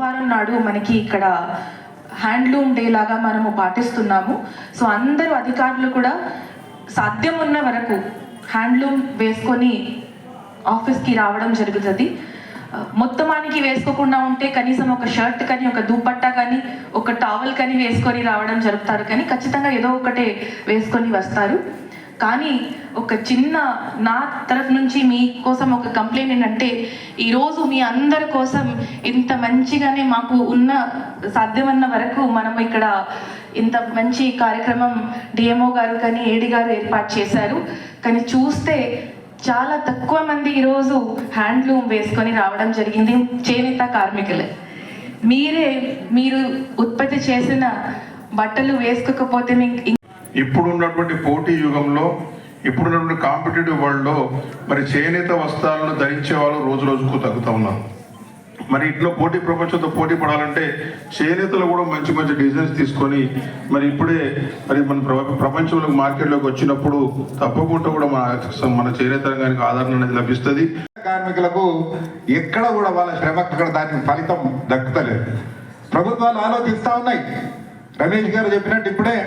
సోమవారం నాడు మనకి ఇక్కడ హ్యాండ్లూమ్ డే లాగా మనము పాటిస్తున్నాము. సో అందరూ అధికారులు కూడా సాధ్యం ఉన్న వరకు హ్యాండ్లూమ్ వేసుకొని ఆఫీస్కి రావడం జరుగుతుంది. మొత్తమానికి వేసుకోకుండా ఉంటే కనీసం ఒక షర్ట్ కానీ ఒక దుప్పట్టా కానీ ఒక టావెల్ కానీ వేసుకొని రావడం జరుపుతారు. కానీ ఖచ్చితంగా ఏదో ఒకటే వేసుకొని వస్తారు. కానీ ఒక చిన్న నా తరఫు నుంచి మీ కోసం ఒక కంప్లైంట్ ఏంటంటే ఈరోజు మీ అందరి కోసం ఇంత మంచిగానే మాకు ఉన్న సాధ్యమన్న వరకు మనం ఇక్కడ ఇంత మంచి కార్యక్రమం డిఎంఓ గారు కానీ ఏడి గారు ఏర్పాటు చేశారు. కానీ చూస్తే చాలా తక్కువ మంది ఈరోజు హ్యాండ్లూమ్ వేసుకొని రావడం జరిగింది చేనేత కార్మికులే. మీరే మీరు ఉత్పత్తి చేసిన బట్టలు వేసుకోకపోతే మీకు ఇప్పుడున్నటువంటి పోటీ యుగంలో ఇప్పుడున్నటువంటి కాంపిటేటివ్ వరల్డ్లో మరి చేనేత వస్త్రాలను ధరించే వాళ్ళు రోజు రోజుకు తగ్గుతూ ఉన్నారు. మరి ఇంట్లో పోటీ ప్రపంచంతో పోటీ పడాలంటే చేనేతలు కూడా మంచి మంచి డిజైన్స్ తీసుకొని మరి ఇప్పుడే మరి మన ప్ర- మార్కెట్లోకి వచ్చినప్పుడు తప్పకుండా కూడా మన మన చేనేత రంగానికి ఆదరణ అనేది లభిస్తుంది. కార్మికులకు ఎక్కడ కూడా వాళ్ళ శ్రమకు దాని ఫలితం దక్కుతలేదు. ప్రభుత్వాలు ఆలోచిస్తూ ఉన్నాయి. రమేష్ గారు చెప్పినట్టు ఇప్పుడే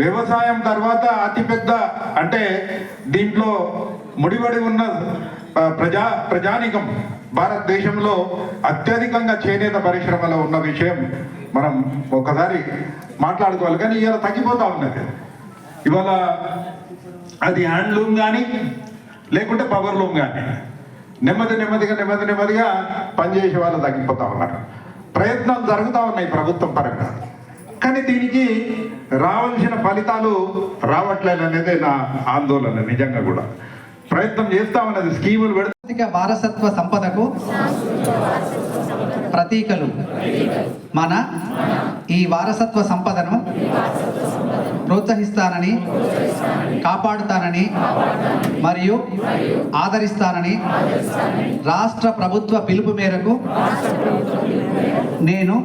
వ్యవసాయం తర్వాత అతిపెద్ద అంటే దీంట్లో ముడిపడి ఉన్న ప్రజా ప్రజానికం భారతదేశంలో అత్యధికంగా చేనేత పరిశ్రమలో ఉన్న విషయం మనం ఒకసారి మాట్లాడుకోవాలి. కానీ ఇవాళ తగ్గిపోతా ఉన్నది. ఇవాళ అది హ్యాండ్లూమ్ కానీ లేకుంటే పవర్ లూమ్ కానీ నెమ్మది నెమ్మదిగా నెమ్మది నెమ్మదిగా పనిచేసే వాళ్ళు తగ్గిపోతా ఉన్నారు. ప్రయత్నాలు జరుగుతూ ఉన్నాయి ప్రభుత్వం పరంగా. కానీ దీనికి రావాల్సిన ఫలితాలు రావట్లేదు అనేది నా ఆందోళన నిజంగా కూడా. ప్రయత్నం చేస్తామన్నది స్కీములు పెడితే వారసత్వ సంపదకు ప్రతీకలు. మన ఈ వారసత్వ సంపదను ప్రోత్సహిస్తానని కాపాడుతానని మరియు ఆదరిస్తానని రాష్ట్ర ప్రభుత్వ పిలుపు మేరకు నేను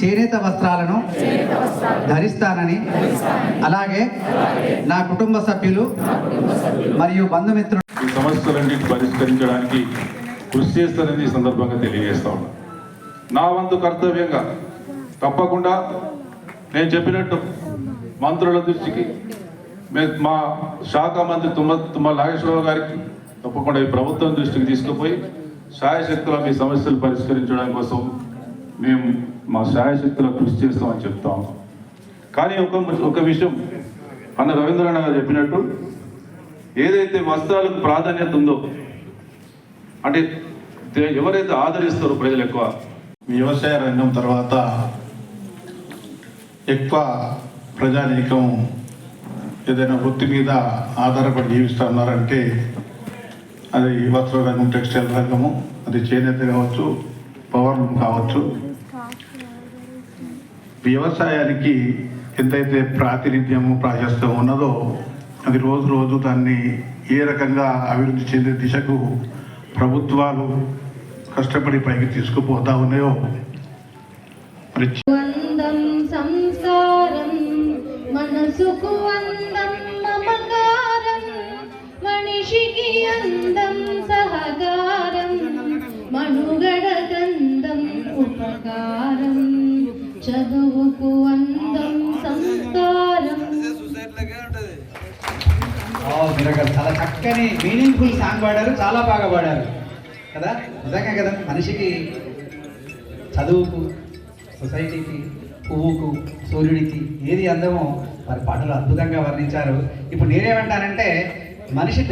చేనేత వస్త్రాలను ధరిస్తానని అలాగే నా కుటుంబ సభ్యులు మరియు బంధుమిత్రులు ఈ పరిష్కరించడానికి కృషి చేస్తానని సందర్భంగా తెలియజేస్తా నా వంతు కర్తవ్యంగా తప్పకుండా నేను చెప్పినట్టు మంత్రుల దృష్టికి మే- మా శాఖ మంత్రి తుమ్మ తుమ్మ నాగేశ్వరరావు గారికి తప్పకుండా ఈ ప్రభుత్వం దృష్టికి తీసుకుపోయి శాయశక్తుల మీ సమస్యలు పరిష్కరించడం కోసం మేము మా శాయశక్తుల కృషి చేస్తామని చెప్తాం. కానీ ఒక ఒక విషయం అన్న రవీంద్రనాథ్ గారు చెప్పినట్టు ఏదైతే వస్త్రాలకు ప్రాధాన్యత ఉందో అంటే ఎవరైతే ఆదరిస్తారో ప్రజలు ఎక్కువ వ్యవసాయ రంగం తర్వాత ఎక్కువ ప్రజానీకం ఏదైనా వృత్తి మీద ఆధారపడి జీవిస్తున్నారంటే అది వస్త్ర రంగం టెక్స్టైల్ రంగము అది చేనేత కావచ్చు పవర్ లూమ్ కావచ్చు. వ్యవసాయానికి ఎంతైతే ప్రాతినిధ్యము ప్రాశస్త్యం ఉన్నదో అది రోజు రోజు దాన్ని ఏ రకంగా అభివృద్ధి చెందే దిశకు ప్రభుత్వాలు కష్టపడి పైకి తీసుకుపోతా ఉన్నాయో? మనసుకు అందం మమకారం మనిషికి అందం సహకారం మనుగడ గంధం ఉపకారం చదువుకు అందం సంస్కారం చాలా చక్కని మీనింగ్ఫుల్ సాంగ్ పాడారు చాలా బాగా పాడారు. కదా? నిజంగా కదా? మనిషికి చదువుకు సొసైటీకి పువ్వుకు సూర్యుడికి ఏది అందమో వారి పాటలు అద్భుతంగా వర్ణించారు. ఇప్పుడు నేనేమంటానంటే మనిషి